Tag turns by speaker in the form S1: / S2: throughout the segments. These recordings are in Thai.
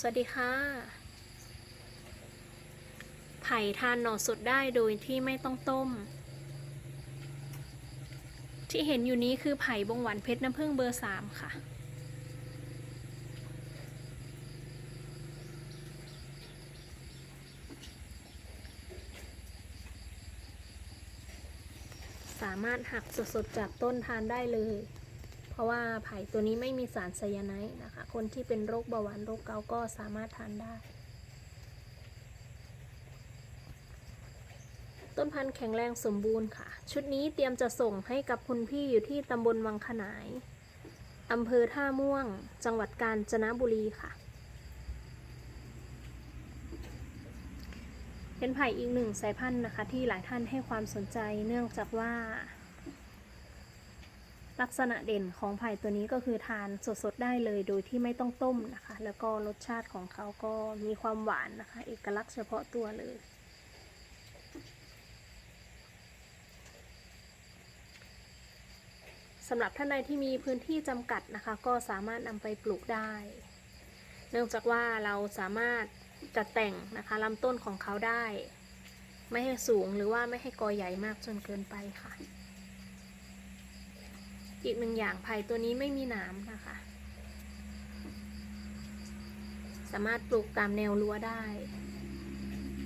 S1: สวัสดีค่ะ ไผ่ทานหน่อสดได้โดยที่ไม่ต้องต้ม ที่เห็นอยู่นี้คือไผ่บงหวันเพชรน้ำผึ้งเบอร์สามค่ะ สามารถหักสดๆจากต้นทานได้เลย ราะว่าไผ่ตัวนี้ไม่มีสารไซยาไนด์นะคะ คนที่เป็นโรคเบาหวานโรคเกาต์ก็สามารถทานได้ ต้นพันธุ์แข็งแรงสมบูรณ์ค่ะ ชุดนี้เตรียมจะส่งให้กับคุณพี่อยู่ที่ตำบลวังขนายอำเภอท่าม่วง จังหวัดกาญจนบุรีค่ะ เป็นไผ่อีกหนึ่งสายพันธุ์นะคะ ที่หลายท่านให้ความสนใจเนื่องจากว่า ลักษณะเด่นของไผ่ตัวนี้ก็คือทานสดๆได้เลยโดยที่ไม่ต้องต้มนะคะ แล้วก็รสชาติของเขาก็มีความหวานนะคะ เอกลักษณ์เฉพาะตัวเลยสำหรับท่านใดที่มีพื้นที่จำกัดนะคะ ก็สามารถนำไปปลูกได้ เนื่องจากว่าเราสามารถจัดแต่งนะคะลำต้นของเขาได้ ไม่ให้สูงหรือว่าไม่ให้กอใหญ่มากจนเกินไปค่ะ อีกหนึ่งอย่างไผ่ตัวนี้ไม่มีหนามนะคะ สามารถปลูกตามแนวรั้วได้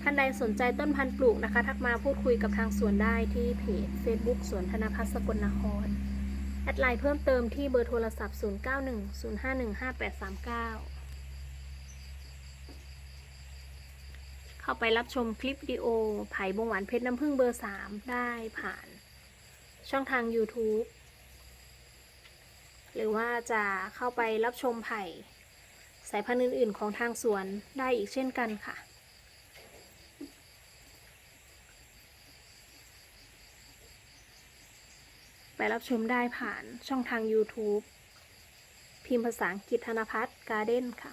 S1: ท่านใดสนใจต้นพันธุ์ปลูกนะคะ ทักมาพูดคุยกับทางสวนได้ที่เพจ Facebook สวนธนพัฒน์สกลนคร แอดไลน์เพิ่มเติมที่เบอร์โทรศัพท์ 0910515839เข้าไปรับชมคลิปวิดีโอไผ่บงหวานเพชรน้ำผึ้งเบอร์ 3 ได้ผ่าน ช่องทาง YouTube หรือว่าจะเข้าไปรับชมไผ่สายพันธุ์อื่น ๆ ของทางสวนได้อีกเช่นกันค่ะ ไปรับชมได้ผ่านช่องทาง YouTube พิมพ์ภาษาอังกฤษธนพัฒน์การ์เด้นค่ะ